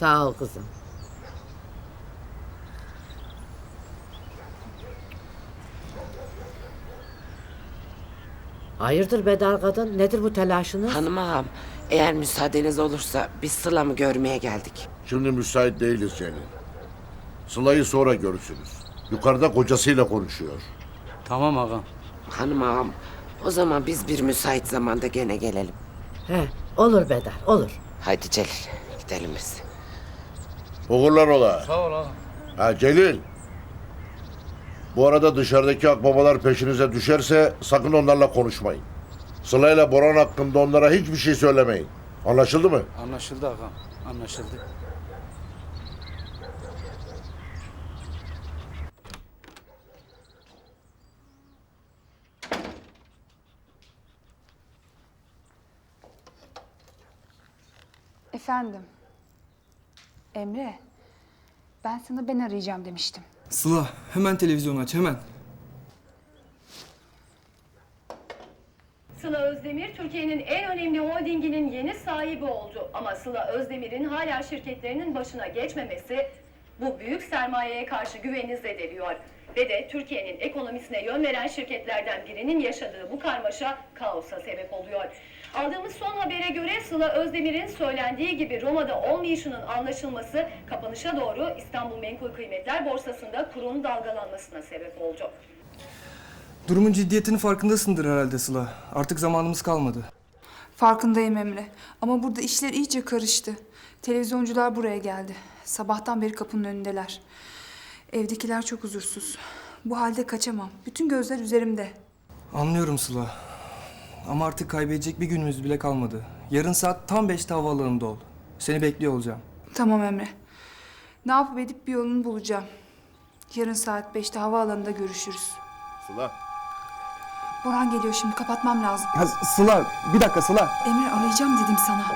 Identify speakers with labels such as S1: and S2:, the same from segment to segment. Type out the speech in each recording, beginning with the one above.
S1: Sağ ol kızım. Hayırdır Bedar kadın? Nedir bu telaşınız?
S2: Hanım ağam, eğer müsaadeniz olursa biz Sıla'mı görmeye geldik.
S3: Şimdi müsait değiliz Celil. Sıla'yı sonra görürsünüz. Yukarıda kocasıyla konuşuyor.
S4: Tamam ağam.
S2: Hanım ağam, o zaman biz bir müsait zamanda gene gelelim.
S1: He, olur Bedar, olur.
S2: Haydi Celil, gidelim biz.
S3: Uğurlar ola.
S4: Sağ ol ağam.
S3: Ha Celil. Bu arada dışarıdaki akbabalar peşinize düşerse sakın onlarla konuşmayın. Sıla'yla Boran hakkında onlara hiçbir şey söylemeyin. Anlaşıldı mı?
S4: Anlaşıldı ağam. Anlaşıldı.
S5: Efendim. Emre. Ben sana ben arayacağım demiştim.
S6: Sıla hemen televizyonu aç hemen.
S7: Sıla Özdemir, Türkiye'nin en önemli holdinginin yeni sahibi oldu. Ama Sıla Özdemir'in hala şirketlerinin başına geçmemesi bu büyük sermayeye karşı güveni zedeliyor. Ve de Türkiye'nin ekonomisine yön veren şirketlerden birinin yaşadığı bu karmaşa kaosa sebep oluyor. Aldığımız son habere göre Sıla Özdemir'in söylendiği gibi Roma'da olmayışının anlaşılması kapanışa doğru İstanbul Menkul Kıymetler Borsası'nda kurun dalgalanmasına sebep oldu.
S6: Durumun ciddiyetinin farkındasındır herhalde Sıla. Artık zamanımız kalmadı.
S5: Farkındayım Emre. Ama burada işler iyice karıştı. Televizyoncular buraya geldi. Sabahtan beri kapının önündeler. Evdekiler çok huzursuz. Bu halde kaçamam. Bütün gözler üzerimde.
S6: Anlıyorum Sıla. Ama artık kaybedecek bir günümüz bile kalmadı. Yarın saat tam 5'te havaalanında ol. Seni bekliyor olacağım.
S5: Tamam Emre. Ne yapıp edip bir yolunu bulacağım. Yarın saat 5'te havaalanında görüşürüz.
S3: Sıla.
S5: Boran geliyor şimdi kapatmam lazım.
S8: Ya Sıla, bir dakika Sıla.
S5: Emre arayacağım dedim sana.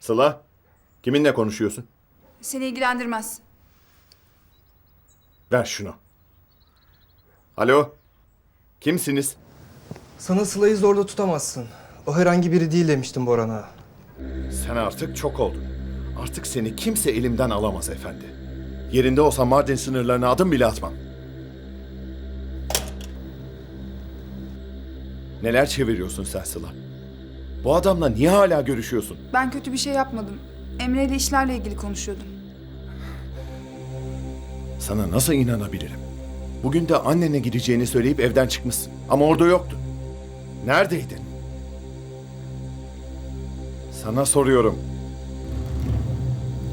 S8: Sıla, kiminle konuşuyorsun?
S5: Seni ilgilendirmez.
S8: Ver şunu. Alo, kimsiniz?
S6: Sana Sıla'yı zorda tutamazsın. O herhangi biri değil demiştim Boran'a.
S8: Sen artık çok oldun. Artık seni kimse elimden alamaz efendi. Yerinde olsa Mardin sınırlarına adım bile atmam. Neler çeviriyorsun sen Sıla? Bu adamla niye hala görüşüyorsun?
S5: Ben kötü bir şey yapmadım. Emre ile işlerle ilgili konuşuyordum.
S8: Sana nasıl inanabilirim? Bugün de annene gideceğini söyleyip evden çıkmışsın. Ama orada yoktun. Neredeydin? Sana soruyorum.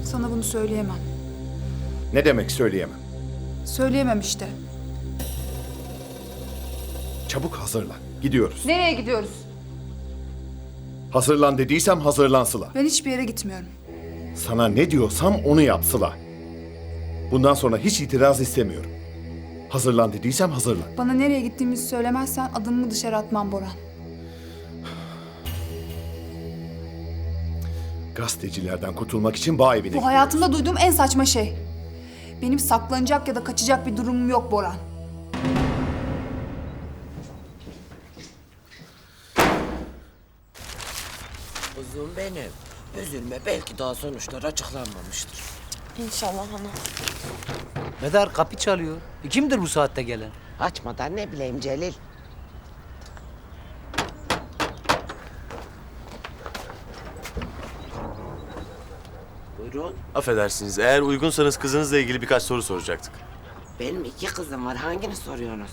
S5: Sana bunu söyleyemem.
S8: Ne demek söyleyemem.
S5: Söyleyemem işte.
S8: Çabuk hazırlan. Gidiyoruz.
S5: Nereye gidiyoruz?
S8: Hazırlan dediysem hazırlan Sıla.
S5: Ben hiçbir yere gitmiyorum.
S8: Sana ne diyorsam onu yap Sıla. Bundan sonra hiç itiraz istemiyorum. Hazırlan dediysem hazırlan.
S5: Bana nereye gittiğimizi söylemezsen adımımı dışarı atmam Boran.
S8: Gazetecilerden kurtulmak için bağ evine
S5: Bu hayatımda duyduğum en saçma şey. Benim saklanacak ya da kaçacak bir durumum yok Boran.
S2: Uzun benim. Üzülme, belki daha sonuçlar açıklanmamıştır.
S9: İnşallah ana.
S4: Medar kapı çalıyor. E, kimdir bu saatte gelen?
S2: Açmadan ne bileyim Celil. Buyurun.
S10: Affedersiniz, eğer uygunsanız kızınızla ilgili birkaç soru soracaktık.
S2: Benim iki kızım var. Hangini soruyorsunuz?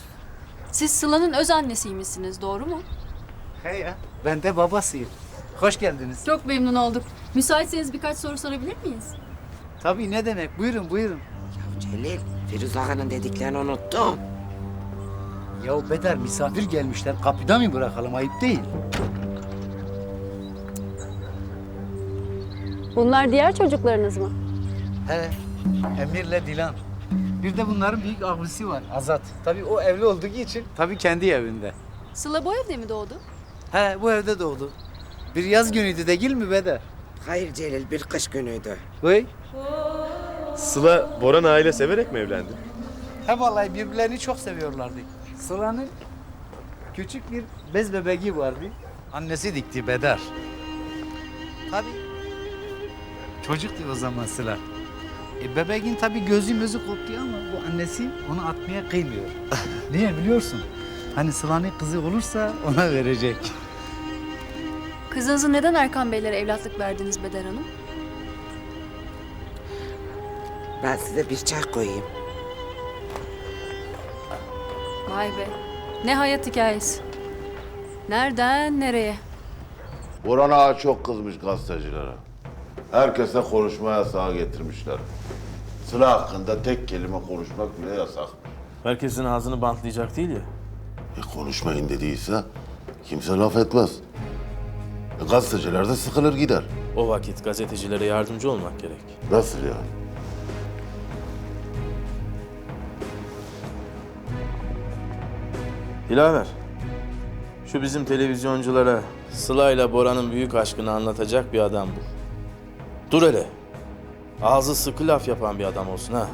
S9: Siz Sıla'nın öz annesiymişsiniz, doğru mu?
S4: He ya. Ben de babasıyım. Hoş geldiniz.
S9: Çok memnun olduk. Müsaitseniz birkaç soru sorabilir miyiz?
S4: Tabii ne demek. Buyurun buyurun.
S2: Celil, Firuze Ağa'nın dediklerini unuttum.
S4: Ya Bedar misafir gelmişler. Kapıda mı bırakalım? Ayıp değil.
S9: Bunlar diğer çocuklarınız mı?
S4: He. Emir'le Dilan. Bir de bunların büyük abisi var. Azat. Tabii o evli olduğu için. Tabii kendi evinde.
S9: Sıla bu evde mi doğdu?
S4: He bu evde doğdu. Bir yaz günüydü değil mi Bedar?
S2: Hayır Celil, bir kış günüydü.
S4: Vay.
S10: Sıla, Boran aile severek mi evlendi?
S4: He vallahi birbirlerini çok seviyorlardı. Sıla'nın küçük bir bez bebeği vardı. Annesi dikti Bedar. Tabii. Çocuktu o zaman Sıla. E bebeğin tabii gözü mözü koptu ama bu annesi onu atmaya kıymıyor. Niye biliyorsun? Hani Sıla'nın kızı olursa ona verecek.
S9: Kızınızı neden Erkan Beylere evlatlık verdiniz Beder Hanım?
S2: Ben size bir çay koyayım.
S9: Vay be. Ne hayat hikayesi. Nereden nereye?
S3: Burhan Ağa çok kızmış gazetecilere. Herkese konuşma yasağı getirmişler. Sıla hakkında tek kelime konuşmak bile yasak.
S10: Herkesin ağzını bantlayacak değil ya.
S3: E konuşmayın dediyse kimse laf etmez. E, gazeteciler de sıkılır gider.
S10: O vakit gazetecilere yardımcı olmak gerek.
S3: Nasıl yani?
S10: Dilaver. Şu bizim televizyonculara Sıla ile Bora'nın büyük aşkını anlatacak bir adam bul. Dur hele. Ağzı sıkı laf yapan bir adam olsun ha.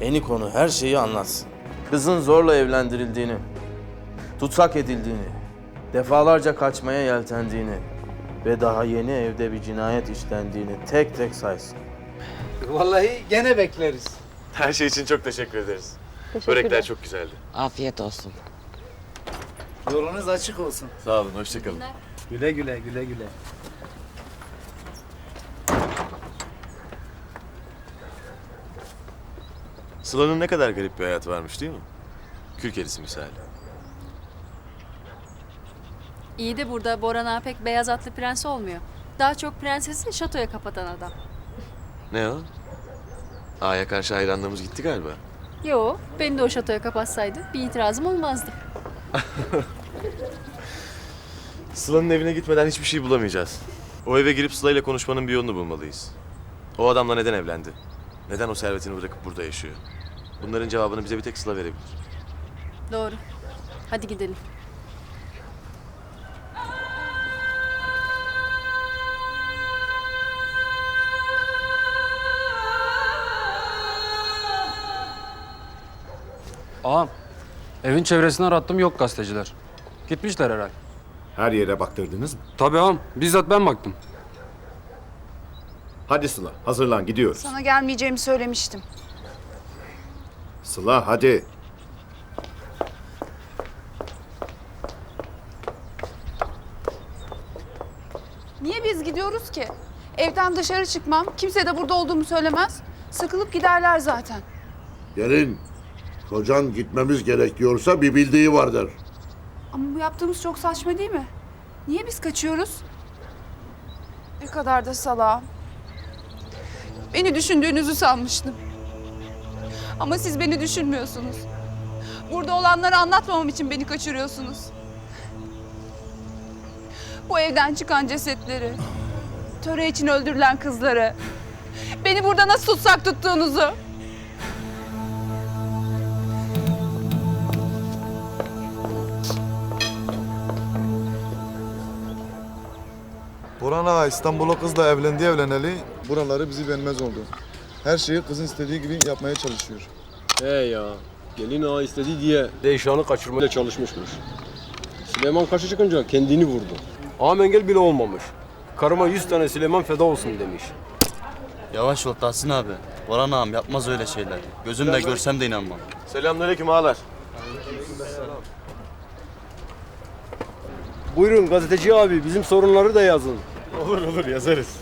S10: Eni konu her şeyi anlatsın. Kızın zorla evlendirildiğini, tutsak edildiğini, defalarca kaçmaya yeltendiğini ve daha yeni evde bir cinayet işlendiğini tek tek saysın.
S4: Vallahi gene bekleriz.
S10: Her şey için çok teşekkür ederiz. Börekler çok güzeldi.
S2: Afiyet olsun.
S4: Yolunuz açık olsun.
S10: Sağ olun, hoşçakalın.
S4: Güle güle güle güle.
S10: Sıla'nın ne kadar garip bir hayatı varmış değil mi? Kül kedisi misali.
S9: İyi de burada Boran Ağa pek beyaz atlı prens olmuyor. Daha çok prensesi şatoya kapatan adam.
S10: Ne o? A'ya karşı hayranlığımız gitti galiba.
S9: Yo, beni de o şatoya kapatsaydı bir itirazım olmazdı.
S10: Sıla'nın evine gitmeden hiçbir şey bulamayacağız. O eve girip Sıla ile konuşmanın bir yolunu bulmalıyız. O adamla neden evlendi? Neden o servetini bırakıp burada yaşıyor? Bunların cevabını bize bir tek Sıla verebilir.
S9: Doğru. Hadi gidelim.
S11: Evin çevresini arattım yok gazeteciler. Gitmişler herhal.
S8: Her yere baktırdınız mı?
S11: Tabii ağam, bizzat ben baktım.
S8: Hadi Sıla, hazırlan gidiyoruz.
S5: Sana gelmeyeceğimi söylemiştim.
S8: Sıla hadi.
S5: Niye biz gidiyoruz ki? Evden dışarı çıkmam, kimse de burada olduğumu söylemez. Sıkılıp giderler zaten.
S3: Gelin. Kocan gitmemiz gerekiyorsa bir bildiği vardır.
S5: Ama bu yaptığımız çok saçma değil mi? Niye biz kaçıyoruz? Ne kadar da salağım. Beni düşündüğünüzü sanmıştım. Ama siz beni düşünmüyorsunuz. Burada olanları anlatmamam için beni kaçırıyorsunuz. Bu evden çıkan cesetleri, töre için öldürülen kızları, beni burada nasıl tutsak tuttuğunuzu.
S12: Burhan Ağa İstanbul'a kızla evlendi evleneli buraları bizi beğenmez oldu. Her şeyi kızın istediği gibi yapmaya çalışıyor.
S11: He ya, gelin ağa istedi diye Deyşan'ı kaçırmaya çalışmışmış. Süleyman karşı çıkınca kendini vurdu. Ağam engel bile olmamış. Karıma yüz tane Süleyman feda olsun demiş.
S13: Yavaş ol Tahsin abi. Boran ağam yapmaz öyle şeyler. Gözümle görsem de inanmam.
S10: Selamünaleyküm ağalar.
S11: Buyurun gazeteci abi, bizim sorunları da yazın.
S10: Olur olur yazarız.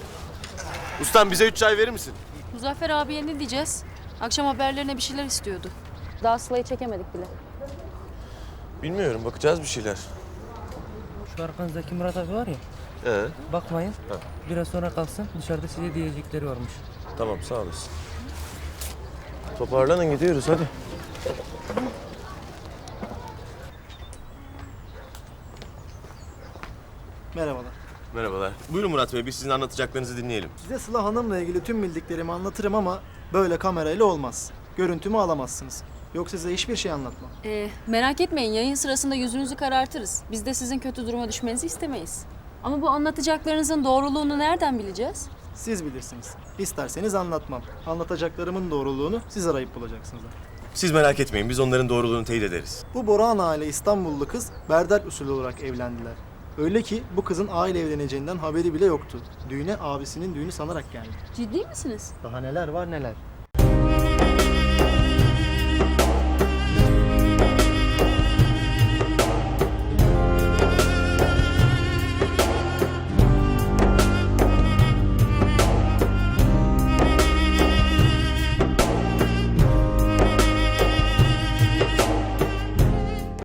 S10: Ustam bize üç çay verir misin?
S9: Muzaffer abiye ne diyeceğiz? Akşam haberlerine bir şeyler istiyordu. Daha Sıla'yı çekemedik bile.
S10: Bilmiyorum bakacağız bir şeyler.
S6: Şu arkanızdaki Murat abi var ya,
S10: Ee,
S6: bakmayın. Biraz sonra kalksın, dışarıda size diyecekleri varmış.
S10: tamam sağ olasın. Toparlanın gidiyoruz hadi.
S6: Merhabalar.
S10: Merhabalar. Buyurun Murat Bey biz sizin anlatacaklarınızı dinleyelim.
S6: Size Sıla Hanım'la ilgili tüm bildiklerimi anlatırım ama böyle kamerayla olmaz. Görüntümü alamazsınız. Yoksa size hiçbir şey anlatmam.
S9: Ee, merak etmeyin yayın sırasında yüzünüzü karartırız. Biz de sizin kötü duruma düşmenizi istemeyiz. Ama bu anlatacaklarınızın doğruluğunu nereden bileceğiz?
S6: Siz bilirsiniz. İsterseniz anlatmam. Anlatacaklarımın doğruluğunu siz arayıp bulacaksınız.
S10: Siz merak etmeyin biz onların doğruluğunu teyit ederiz.
S6: Bu Boran Ağa ile İstanbullu kız Berdel usulü olarak evlendiler. Öyle ki bu kızın aile evleneceğinden haberi bile yoktu. Düğüne abisinin düğünü sanarak geldi.
S9: Ciddi misiniz?
S6: Daha neler var neler.